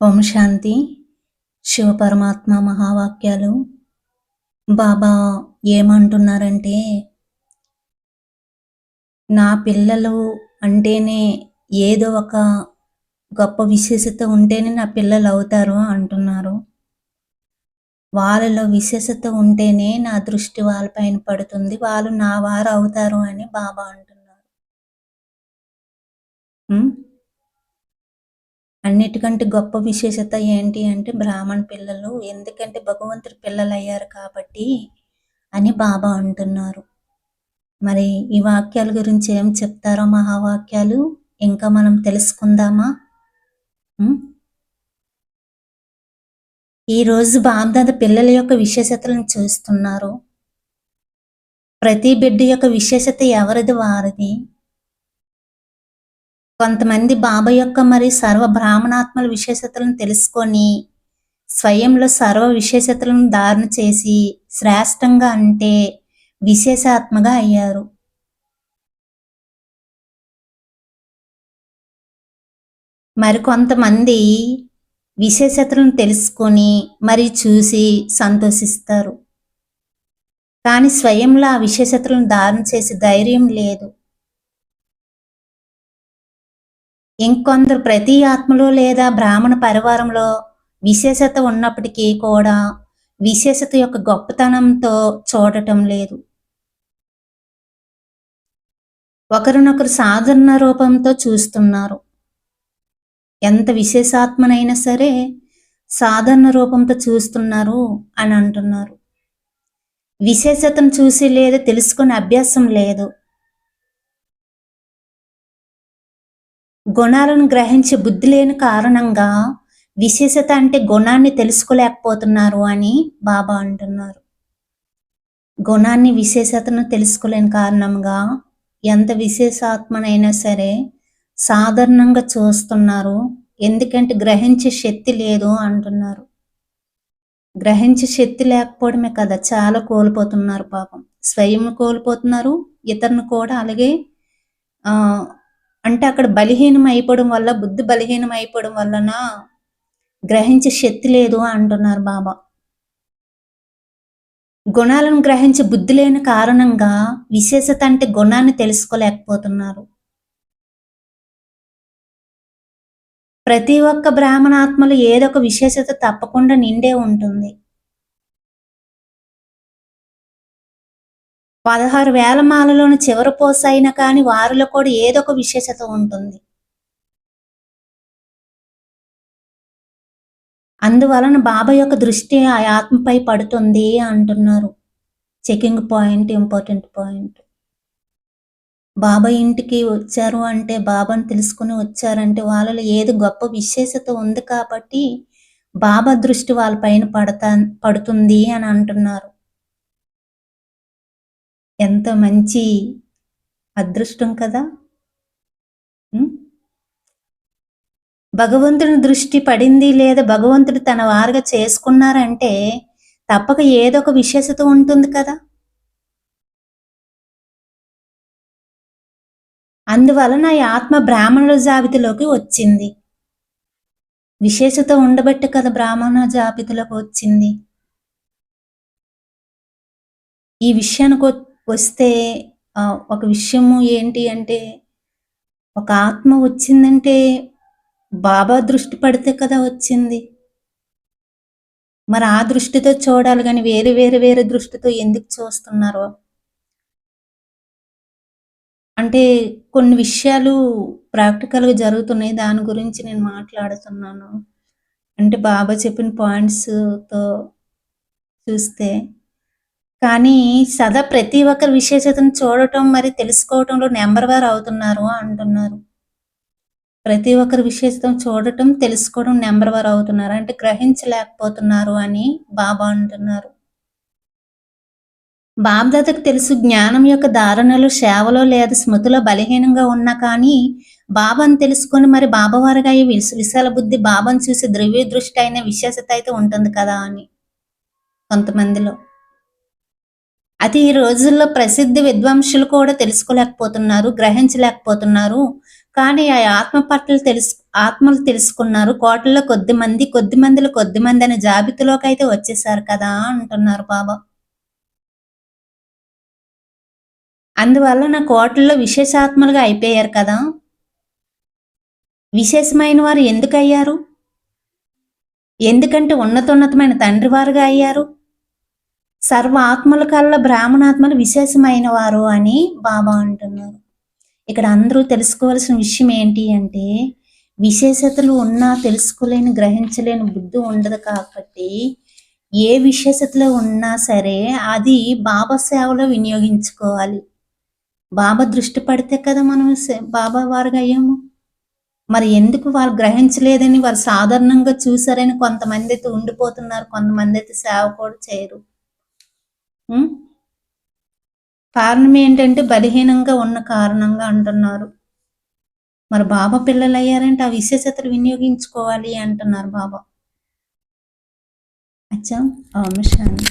ఓం శాంతి. శివపరమాత్మ మహావాక్యాలు. బాబా ఏమంటున్నారంటే నా పిల్లలు అంటేనే ఏదో ఒక గొప్ప విశేషత ఉంటేనే నా పిల్లలు అవుతారు అంటున్నారు. వాళ్ళలో విశేషత ఉంటేనే నా దృష్టి వాళ్ళపైన పడుతుంది. వాళ్ళు నా వారు అవుతారు అని బాబా అంటున్నారు. అన్నిటికంటే గొప్ప విశేషత ఏంటి అంటే బ్రాహ్మణ పిల్లలు ఎందుకంటే భగవంతుడి పిల్లలు అయ్యారు కాబట్టి అని బాబా అంటున్నారు. మరి ఈ వాక్యాల గురించి ఏం చెప్తారో మహావాక్యాలు? ఇంకా మనం తెలుసుకుందామా? ఈరోజు ఈ రోజు బాబ్దాద పిల్లల యొక్క విశేషతలను చూస్తున్నారు. ప్రతి బిడ్డ యొక్క విశేషత ఎవరిది? వారిది. కొంతమంది బాబా యొక్క మరి సర్వ బ్రాహ్మణాత్మల విశేషతలను తెలుసుకొని స్వయంలో సర్వ విశేషతలను ధారణ చేసి శ్రేష్టంగా అంటే విశేషాత్మగా అయ్యారు. మరికొంతమంది విశేషతలను తెలుసుకొని మరి చూసి సంతోషిస్తారు. కానీ స్వయంలో ఆ విశేషతలను ధారణ చేసే ధైర్యం లేదు. ఇంకొందరు ప్రతి ఆత్మలో లేదా బ్రాహ్మణ పరివారంలో విశేషత ఉన్నప్పటికీ కూడా విశేషత యొక్క గొప్పతనంతో చూడటం లేదు. ఒకరినొకరు సాధారణ రూపంతో చూస్తున్నారు. ఎంత విశేషాత్మనైనా సరే సాధారణ రూపంతో చూస్తున్నారు అని అంటున్నారు. విశేషతను చూసి లేదు తెలుసుకునే అభ్యాసం లేదు. గుణాలను గ్రహించే బుద్ధి లేని కారణంగా విశేషత అంటే గుణాన్ని తెలుసుకోలేకపోతున్నారు అని బాబా అంటున్నారు. గుణాన్ని విశేషతను తెలుసుకోలేని కారణంగా ఎంత విశేషాత్మనైనా సరే సాధారణంగా చూస్తున్నారు. ఎందుకంటే గ్రహించే శక్తి లేదు అంటున్నారు. గ్రహించే శక్తి లేకపోవడమే కదా చాలా కోల్పోతున్నారు పాపం. స్వయం కోల్పోతున్నారు ఇతరును కూడా అలాగే ఆ అంటే అక్కడ బలహీనం అయిపోవడం వల్ల బుద్ధి బలహీనం అయిపోవడం వలన గ్రహించే శక్తి లేదు అంటున్నారు బాబా. గుణాలను గ్రహించే బుద్ధి లేని కారణంగా విశేషత అంటే గుణాన్ని తెలుసుకోలేకపోతున్నారు. ప్రతి ఒక్క బ్రాహ్మణాత్మలు ఏదో ఒక విశేషత తప్పకుండా నిండే ఉంటుంది. పదహారు వేల మాలలోని చివరి పోస అయినా కానీ వారిలో కూడా ఏదో ఒక విశేషత ఉంటుంది. అందువలన బాబా యొక్క దృష్టి ఆ ఆత్మపై పడుతుంది అంటున్నారు. Checking point important point. బాబా ఇంటికి వచ్చారు అంటే బాబాను తెలుసుకుని వచ్చారంటే వాళ్ళలో ఏది గొప్ప విశేషత ఉంది కాబట్టి బాబా దృష్టి వాళ్ళ పైన పడతా పడుతుంది అని అంటున్నారు. ఎంత మంచి అదృష్టం కదా? భగవంతుని దృష్టి పడింది లేదా భగవంతుడు తన వారుగా చేసుకున్నారంటే తప్పక ఏదో ఒక విశేషత ఉంటుంది కదా? అందువలన ఈ ఆత్మ బ్రాహ్మణుల జాబితాలోకి వచ్చింది. విశేషత ఉండబట్టి కదా బ్రాహ్మణ జాబితాలోకి వచ్చింది. ఈ విషయానికి వ- వస్తే ఆ, ఒక విషయము ఏంటి అంటే ఒక ఆత్మ వచ్చిందంటే బాబా దృష్టి పడితే కదా వచ్చింది. మరి ఆ దృష్టితో చూడాలి కానీ వేరే వేరే వేరే దృష్టితో ఎందుకు చూస్తున్నారు? అంటే కొన్ని విషయాలు ప్రాక్టికల్గా జరుగుతున్నాయి. దాని గురించి నేను మాట్లాడుతున్నాను. అంటే బాబా చెప్పిన పాయింట్స్తో చూస్తే కానీ సదా ప్రతి ఒక్కరి విశేషతను చూడటం మరి తెలుసుకోవటంలో నెంబర్ వారు అవుతున్నారు అంటున్నారు. ప్రతి ఒక్కరి విశేషతను చూడటం తెలుసుకోవడం నెంబర్ వారు అవుతున్నారు. అంటే గ్రహించలేకపోతున్నారు అని బాబా అంటున్నారు. బాబ్దాతకు తెలుసు జ్ఞానం యొక్క ధారణలో సేవలో లేదా స్మృతిలో బలహీనంగా ఉన్నా కానీ బాబాను తెలుసుకొని మరి బాబావారిగా ఈ విశాల బుద్ధి బాబాను చూసి ద్రవ్య దృష్టి అయిన విశేషత అయితే ఉంటుంది కదా అని కొంతమందిలో. అది ఈ రోజుల్లో ప్రసిద్ధ విద్వాంసులు కూడా తెలుసుకోలేకపోతున్నారు గ్రహించలేకపోతున్నారు. కానీ ఆ ఆత్మ పట్ల తెలుసు ఆత్మలు తెలుసుకున్నారు. కోటల్లో కొద్ది మంది కొద్ది మందిలో కొద్ది మంది అనే జాబితాలోకి అయితే వచ్చేసారు కదా అంటున్నారు బాబా. అందువల్ల నా కోటల్లో విశేషాత్మలుగా అయిపోయారు కదా. విశేషమైన వారు ఎందుకు అయ్యారు? ఎందుకంటే ఉన్నతోన్నతమైన తండ్రి వారుగా అయ్యారు. సర్వ ఆత్మల కల్లా బ్రాహ్మణాత్మలు విశేషమైన వారు అని బాబా అంటున్నారు. ఇక్కడ అందరూ తెలుసుకోవాల్సిన విషయం ఏంటి అంటే విశేషతలు ఉన్నా తెలుసుకోలేని గ్రహించలేని బుద్ధి ఉండదు కాబట్టి ఏ విశేషతలో ఉన్నా సరే అది బాబా సేవలో వినియోగించుకోవాలి. బాబా దృష్టి పడితే కదా మనం బాబా వారుగా అయ్యాము. మరి ఎందుకు వాళ్ళు గ్రహించలేదని వారు సాధారణంగా చూసారని కొంతమంది అయితే ఉండిపోతున్నారు కొంతమంది అయితే సేవ కూడా చేయరు. కారణం ఏంటంటే బలహీనంగా ఉన్న కారణంగా అంటున్నారు. మరి బాబా పిల్లలు అయ్యారంటే ఆ విశేషతలు వినియోగించుకోవాలి అంటున్నారు బాబా. అచ్చా ఓం శాంతి